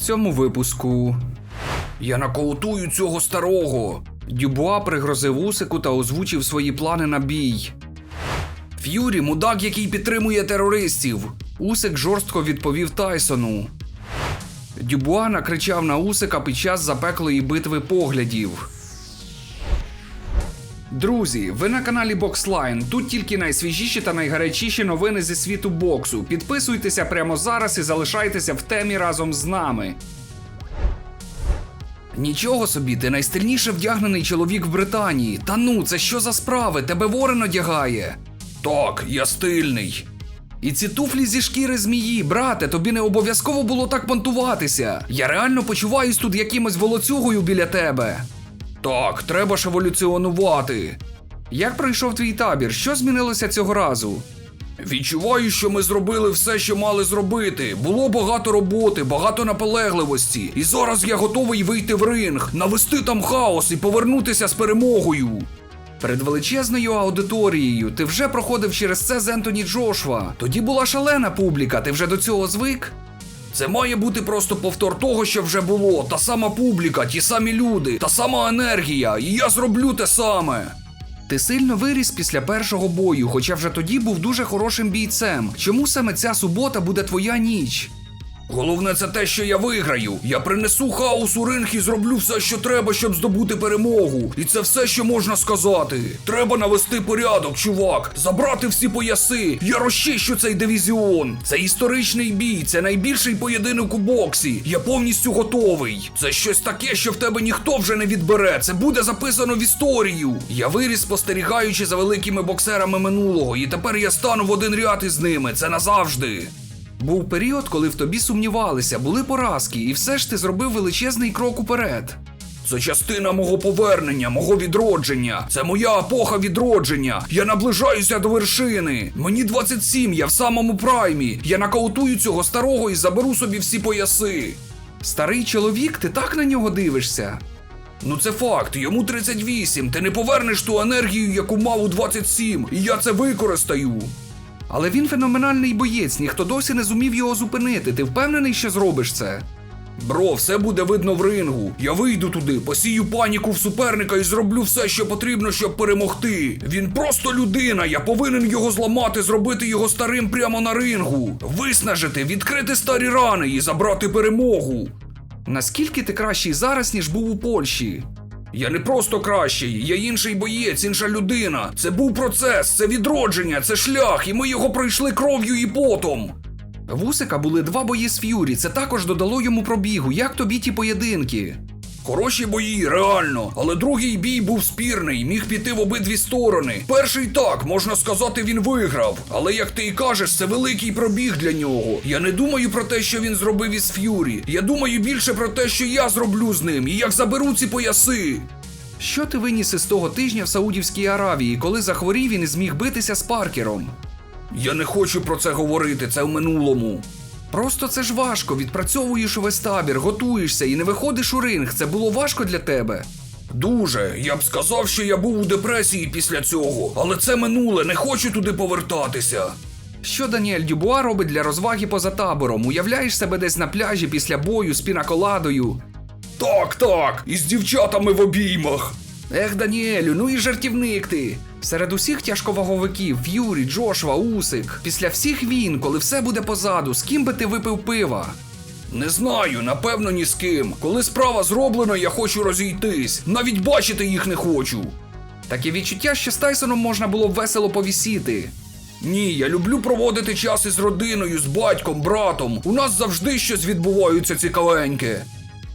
цьому випуску. Я нокаутую цього старого. Дюбуа пригрозив Усику та озвучив свої плани на бій. Ф'юрі мудак, який підтримує терористів. Усик жорстко відповів Тайсону. Дюбуа накричав на Усика під час запеклої битви поглядів. Друзі, ви на каналі Boxline. Тут тільки найсвіжіші та найгарячіші новини зі світу боксу. Підписуйтеся прямо зараз і залишайтеся в темі разом з нами. Нічого собі, ти найстильніше вдягнений чоловік в Британії. Та ну, це що за справи? Тебе ворон одягає. Так, я стильний. І ці туфлі зі шкіри змії, брате, тобі не обов'язково було так понтуватися. Я реально почуваюсь тут якимось волоцюгою біля тебе. Так, треба ж еволюціонувати. Як пройшов твій табір? Що змінилося цього разу? Відчуваю, що ми зробили все, що мали зробити. Було багато роботи, багато наполегливості. І зараз я готовий вийти в ринг, навести там хаос і повернутися з перемогою. Перед величезною аудиторією ти вже проходив через це з Ентоні Джошва. Тоді була шалена публіка, ти вже до цього звик? Це має бути просто повтор того, що вже було. Та сама публіка, ті самі люди, та сама енергія, і я зроблю те саме. Ти сильно виріс після першого бою, хоча вже тоді був дуже хорошим бійцем. Чому саме ця субота буде твоя ніч? Головне це те, що я виграю. Я принесу хаос у ринг і зроблю все, що треба, щоб здобути перемогу. І це все, що можна сказати. Треба навести порядок, чувак, забрати всі пояси. Я розчищу цей дивізіон. Це історичний бій, це найбільший поєдинок у боксі. Я повністю готовий. Це щось таке, що в тебе ніхто вже не відбере. Це буде записано в історію. Я виріс, спостерігаючи за великими боксерами минулого, і тепер я стану в один ряд із ними. Це назавжди. Був період, коли в тобі сумнівалися, були поразки, і все ж ти зробив величезний крок уперед. Це частина мого повернення, мого відродження. Це моя епоха відродження. Я наближаюся до вершини. Мені 27, я в самому праймі. Я нокаутую цього старого і заберу собі всі пояси. Старий чоловік, ти так на нього дивишся? Ну це факт, йому 38. Ти не повернеш ту енергію, яку мав у 27, і я це використаю. Але він феноменальний боєць, ніхто досі не зумів його зупинити. Ти впевнений, що зробиш це? Бро, все буде видно в рингу. Я вийду туди, посію паніку в суперника і зроблю все, що потрібно, щоб перемогти. Він просто людина. Я повинен його зламати, зробити його старим прямо на рингу, виснажити, відкрити старі рани і забрати перемогу. Наскільки ти кращий зараз, ніж був у Польщі? Я не просто кращий, я інший боєць, інша людина. Це був процес, це відродження, це шлях, і ми його пройшли кров'ю і потом. Вусика були два бої з Ф'юрі, це також додало йому пробігу. Як тобі ті поєдинки? Хороші бої, реально, але другий бій був спірний, міг піти в обидві сторони. Перший так, можна сказати, він виграв. Але як ти і кажеш, це великий пробіг для нього. Я не думаю про те, що він зробив із Ф'юрі. Я думаю більше про те, що я зроблю з ним і як заберу ці пояси. Що ти виніс із того тижня в Саудівській Аравії, коли захворів і не зміг битися з Паркером? Я не хочу про це говорити, це в минулому. Просто це ж важко, відпрацьовуєш увесь табір, готуєшся і не виходиш у ринг. Це було важко для тебе. Дуже. Я б сказав, що я був у депресії після цього, але це минуле, не хочу туди повертатися. Що Даніель Дюбуа робить для розваги поза табором? Уявляєш себе десь на пляжі після бою з пінаколадою? Так, так, із дівчатами в обіймах. Ех, Даніелю, ну і жартівник ти. Серед усіх тяжковаговиків Ф'юрі, Джошва, Усик. Після всіх війн, коли все буде позаду, з ким би ти випив пива? Не знаю, напевно, ні з ким. Коли справа зроблена, я хочу розійтись. Навіть бачити їх не хочу. Таке відчуття, що з Тайсоном можна було б весело повісіти. Ні, я люблю проводити час із родиною, з батьком, братом. У нас завжди щось відбувається цікавеньке.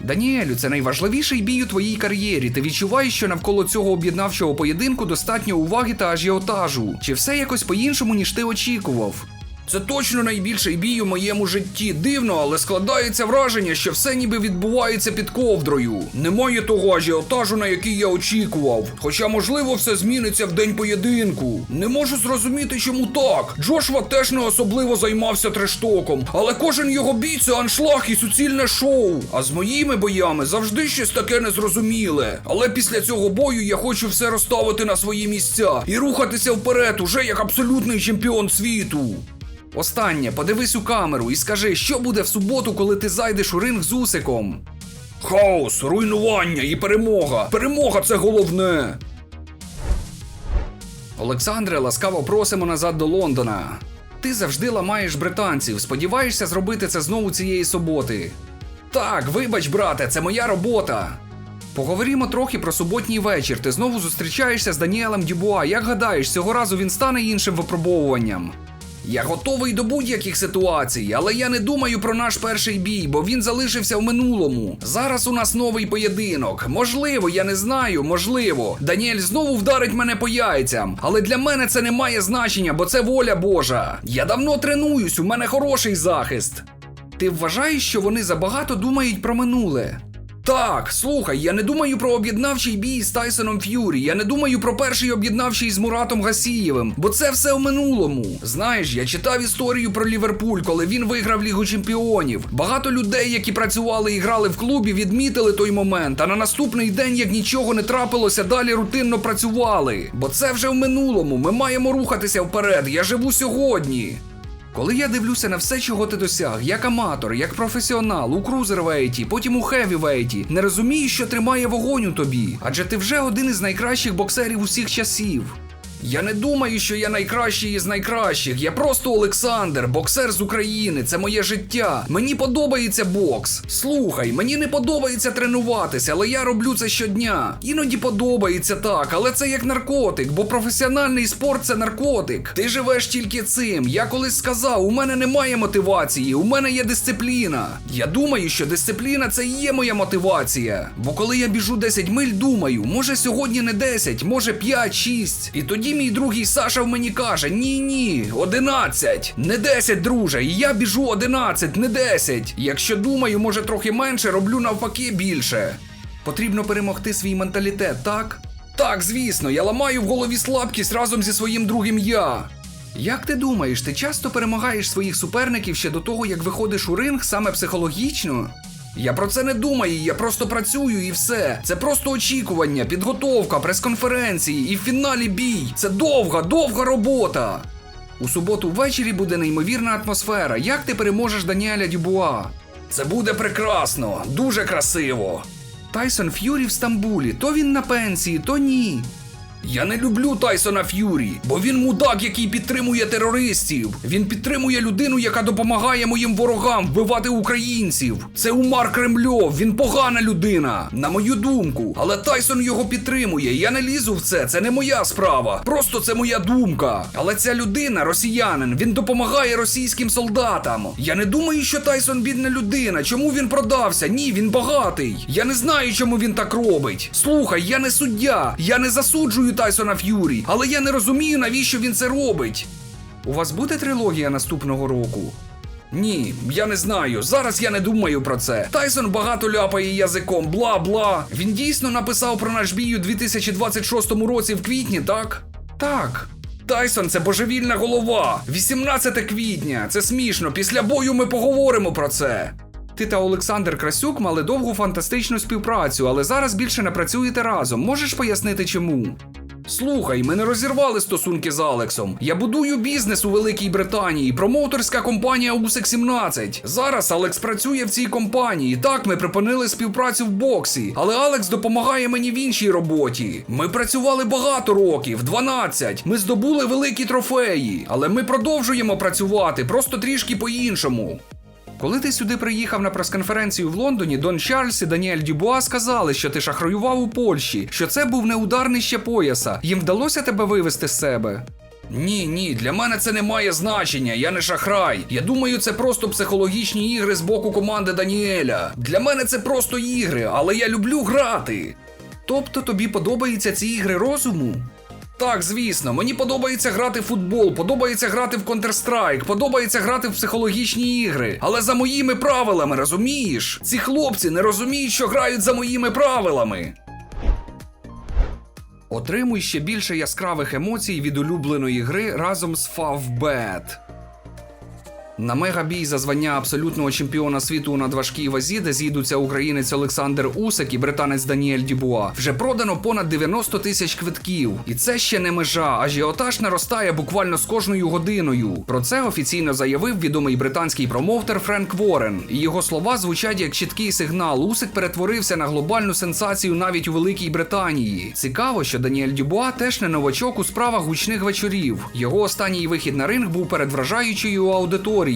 Даніелю, це найважливіший бій у твоїй кар'єрі. Ти відчуваєш, що навколо цього об'єднавчого поєдинку достатньо уваги та ажіотажу. Чи все якось по-іншому, ніж ти очікував? Це точно найбільший бій у моєму житті. Дивно, але складається враження, що все ніби відбувається під ковдрою. Немає того ажіотажу, на який я очікував. Хоча, можливо, все зміниться в день поєдинку. Не можу зрозуміти, чому так. Джошва теж не особливо займався трештоком, але кожен його бій це аншлаг і суцільне шоу. А з моїми боями завжди щось таке незрозуміле. Але після цього бою я хочу все розставити на свої місця і рухатися вперед, уже як абсолютний чемпіон світу. Останнє, подивись у камеру і скажи, що буде в суботу, коли ти зайдеш у ринг з усиком. Хаос, руйнування і перемога. Перемога це головне. Олександре, ласкаво просимо назад до Лондона. Ти завжди ламаєш британців. Сподіваєшся зробити це знову цієї суботи. Так, вибач, брате, це моя робота. Поговоримо трохи про суботній вечір. Ти знову зустрічаєшся з Даніелем Дюбуа. Як гадаєш, цього разу він стане іншим випробовуванням? Я готовий до будь-яких ситуацій, але я не думаю про наш перший бій, бо він залишився в минулому. Зараз у нас новий поєдинок. Можливо, я не знаю, можливо. Даніель знову вдарить мене по яйцям. Але для мене це не має значення, бо це воля Божа. Я давно тренуюсь, у мене хороший захист. Ти вважаєш, що вони забагато думають про минуле? Так, слухай, я не думаю про об'єднавчий бій з Тайсоном Ф'юрі. Я не думаю про перший об'єднавчий з Муратом Гасієвим, бо це все в минулому. Знаєш, я читав історію про Ліверпуль, коли він виграв Лігу Чемпіонів. Багато людей, які працювали і грали в клубі, відмітили той момент. А на наступний день, як нічого не трапилося, далі рутинно працювали. Бо це вже в минулому. Ми маємо рухатися вперед. Я живу сьогодні. Коли я дивлюся на все, чого ти досяг, як аматор, як професіонал, у крузервейті, потім у хевівейті, не розумію, що тримає вогонь у тобі, адже ти вже один із найкращих боксерів усіх часів. Я не думаю, що я найкращий із найкращих. Я просто Олександр, боксер з України. Це моє життя. Мені подобається бокс. Слухай, мені не подобається тренуватися, але я роблю це щодня. Іноді подобається так, але це як наркотик, бо професіональний спорт це наркотик. Ти живеш тільки цим. Я колись сказав, у мене немає мотивації, у мене є дисципліна. Я думаю, що дисципліна це і є моя мотивація. Бо коли я біжу 10 миль, думаю, може сьогодні не 10, може 5-6. І тоді мій другий Саша мені каже: Ні, ні, 11. Не 10, друже. І я біжу 11, не 10. Якщо думаю, може трохи менше, роблю навпаки більше. Потрібно перемогти свій менталітет, так? Так, звісно, я ламаю в голові слабкість разом зі своїм другим я. Як ти думаєш, ти часто перемагаєш своїх суперників ще до того, як виходиш у ринг саме психологічно? Я про це не думаю, я просто працюю і все. Це просто очікування, підготовка, прес-конференції і в фіналі бій. Це довга, довга робота. У суботу ввечері буде неймовірна атмосфера. Як ти переможеш Даніеля Дюбуа? Це буде прекрасно, дуже красиво. Тайсон Ф'юрі в Стамбулі, то він на пенсії, то ні. Я не люблю Тайсона Ф'юрі, бо він мудак, який підтримує терористів. Він підтримує людину, яка допомагає моїм ворогам вбивати українців. Це Умар Кремльов, він погана людина, на мою думку. Але Тайсон його підтримує. Я не лізу в це, це не моя справа. Просто це моя думка. Але ця людина, росіянин, він допомагає російським солдатам. Я не думаю, що Тайсон бідна людина. Чому він продався? Ні, він багатий. Я не знаю, чому він так робить. Слухай, я не суддя, я не засуджую Тайсона Ф'юрі, але я не розумію, навіщо він це робить. У вас буде трилогія наступного року? Ні, я не знаю. Зараз я не думаю про це. Тайсон багато ляпає язиком, бла бла. Він дійсно написав про наш бій у 2026 році в квітні, так? Так. Тайсон це божевільна голова. 18 квітня. Це смішно. Після бою ми поговоримо про це. Ти та Олександр Красюк мали довгу фантастичну співпрацю, але зараз більше не працюєте разом. Можеш пояснити чому? Слухай, ми не розірвали стосунки з Алексом. Я будую бізнес у Великій Британії, промоутерська компанія Усик 17. Зараз Алекс працює в цій компанії. Так, ми припинили співпрацю в боксі, але Алекс допомагає мені в іншій роботі. Ми працювали багато років, 12. Ми здобули великі трофеї, але ми продовжуємо працювати, просто трішки по-іншому. Коли ти сюди приїхав на прес-конференцію в Лондоні, Дон Чарльз і Даніель Дюбуа сказали, що ти шахраював у Польщі, що це був не удар нижче пояса. Їм вдалося тебе вивести з себе. Ні, ні, для мене це не має значення. Я не шахрай. Я думаю, це просто психологічні ігри з боку команди Даніеля. Для мене це просто ігри, але я люблю грати. Тобто тобі подобаються ці ігри розуму? Так, звісно, мені подобається грати в футбол, подобається грати в Counter-Strike, подобається грати в психологічні ігри. Але за моїми правилами, розумієш? Ці хлопці не розуміють, що грають за моїми правилами. Отримуй ще більше яскравих емоцій від улюбленої гри разом з Favbet. На мегабій за звання абсолютного чемпіона світу у надважкій вазі, де зійдуться українець Олександр Усик і британець Даніель Дюбуа, вже продано понад 90 тисяч квитків. І це ще не межа. Ажіотаж наростає буквально з кожною годиною. Про це офіційно заявив відомий британський промоутер Френк Ворен. І його слова звучать як чіткий сигнал. Усик перетворився на глобальну сенсацію навіть у Великій Британії. Цікаво, що Даніель Дюбуа теж не новачок у справах гучних вечорів. Його останній вихід на ринг був перед вражаючою аудиторією.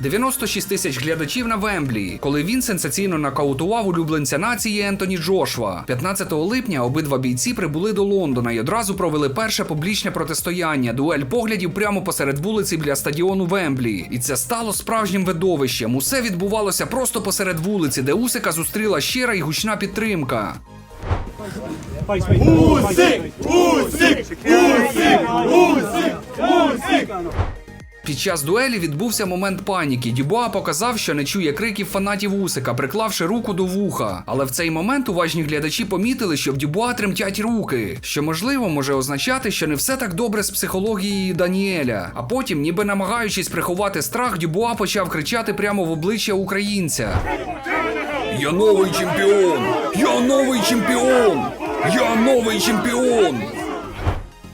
96 тисяч глядачів на Вемблі, коли він сенсаційно нокаутував улюбленця нації Ентоні Джошва. 15 липня обидва бійці прибули до Лондона і одразу провели перше публічне протистояння, дуель поглядів прямо посеред вулиці біля стадіону Вемблі. І це стало справжнім видовищем. Усе відбувалося просто посеред вулиці, де Усика зустріла щира і гучна підтримка. Усик! Усик! Усик! Усик! Усик! Під час дуелі відбувся момент паніки. Дюбуа показав, що не чує криків фанатів Усика, приклавши руку до вуха. Але в цей момент уважні глядачі помітили, що в Дюбуа тремтять руки, що можливо може означати, що не все так добре з психологією Даніеля. А потім, ніби намагаючись приховати страх, Дюбуа почав кричати прямо в обличчя українця. Я новий чемпіон! Я новий чемпіон! Я новий чемпіон!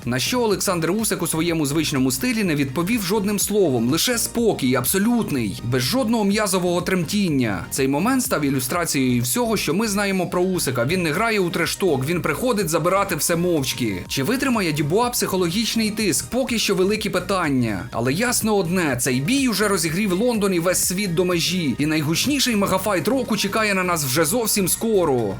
На що Олександр Усик у своєму звичному стилі не відповів жодним словом, лише спокій, абсолютний, без жодного м'язового тремтіння. Цей момент став ілюстрацією всього, що ми знаємо про Усика. Він не грає у трешток, він приходить забирати все мовчки. Чи витримає Дюбуа психологічний тиск? Поки що великі питання. Але ясно одне: цей бій уже розігрів Лондон і весь світ до межі. І найгучніший мегафайт року чекає на нас вже зовсім скоро.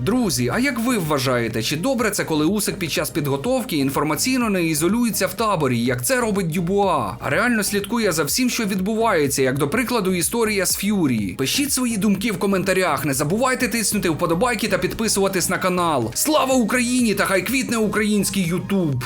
Друзі, а як ви вважаєте, чи добре це, коли Усик під час підготовки інформаційно не ізолюється в таборі, як це робить Дюбуа, а реально слідкує за всім, що відбувається, як до прикладу історія з Ф'юрі? Пишіть свої думки в коментарях, не забувайте тиснути вподобайки та підписуватись на канал. Слава Україні та хай квітне український Ютуб!